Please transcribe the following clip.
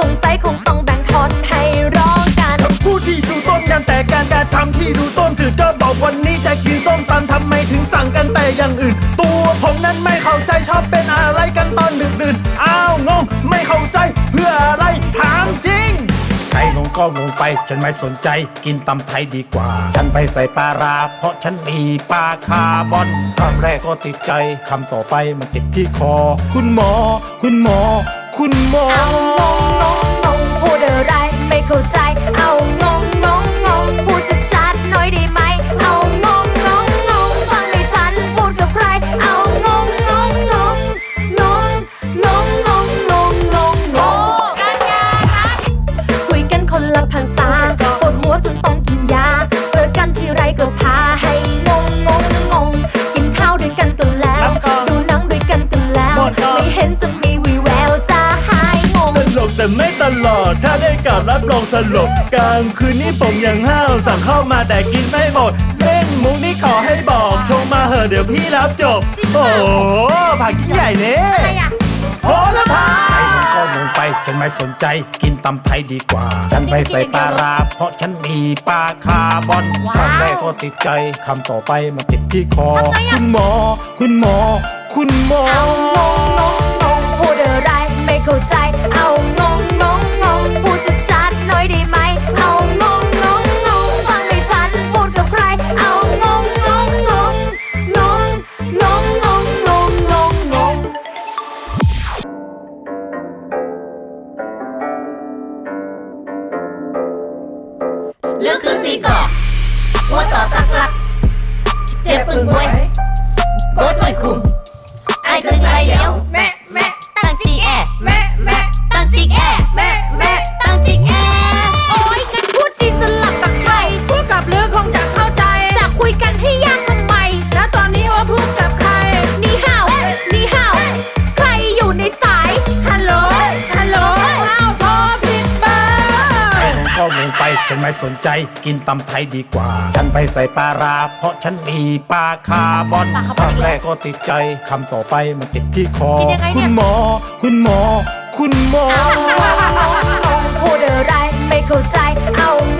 สงสัยคงต้องแบ่งทอนให้ร้องกันผู้ที่ดูต้นยันแต่การกระทำที่ดูต้นถือก็บอกวันนี้จะกินต้มตำทำไมถึงสั่งกันแต่อย่างอื่น ตัวผมนั้นไม่เข้าใจชอบเป็นอะไรกันตอนดึกดื่นอ้าวงงไม่เข้าใจเพื่ออะไรถามจริงใครงงก็งงไปฉันไม่สนใจกินตำไทยดีกว่า ฉันไปใส่ปลาราเพราะฉันมีปลาคาร์บอนคำแรกก็ติดใจคำต่อไปมันติดที่คอ คุณหมอ คุณหมอ คุณหมอ เอางงงงงงพูดอะไรไม่เข้าใจ แต่ไม่ตลอด ถ้าได้กลับรับรองสลบกลางคืนนี้ผมยังห้าวสั่งเข้ามาแต่กินไม่หมดเล่นมุกนี่ขอให้บอกโทรมาเหอะเดี๋ยวพี่รับจบ โอ้โหผักยิ่งใหญ่เนี่ยอะไรอะโหระพาใครงงก็งงไปฉันไม่สนใจกินตำไทยดีกว่า ฉันไปใส่ปลาราเพราะฉันมีปลาคาร์บอนคำแรกก็ติดใจคำต่อไปมันติดที่คอ คุณหมอ คุณหมอ คุณหมอ เอางงงงงงพูดอะไรไม่เข้าใจ เลือกขึ้นตีกอกหัวต่อตักลัก เจ็บปึงไว้โบทถอยคุมไอ้คนไรเลี้ยว ฉันไม่สนใจกินตำไทยดีกว่า ฉันไปใส่ปลาราเพราะฉันมีปลาคาร์บอนปลาคาร์บอนอีกคำแล้วแรกก็ติดใจคำต่อไปมันติดที่คอกินยังไงเนี่ย คุณหมอ คุณหมอ คุณหมอ เอางงงงงพูดอะไรไม่เข้าใจเอาง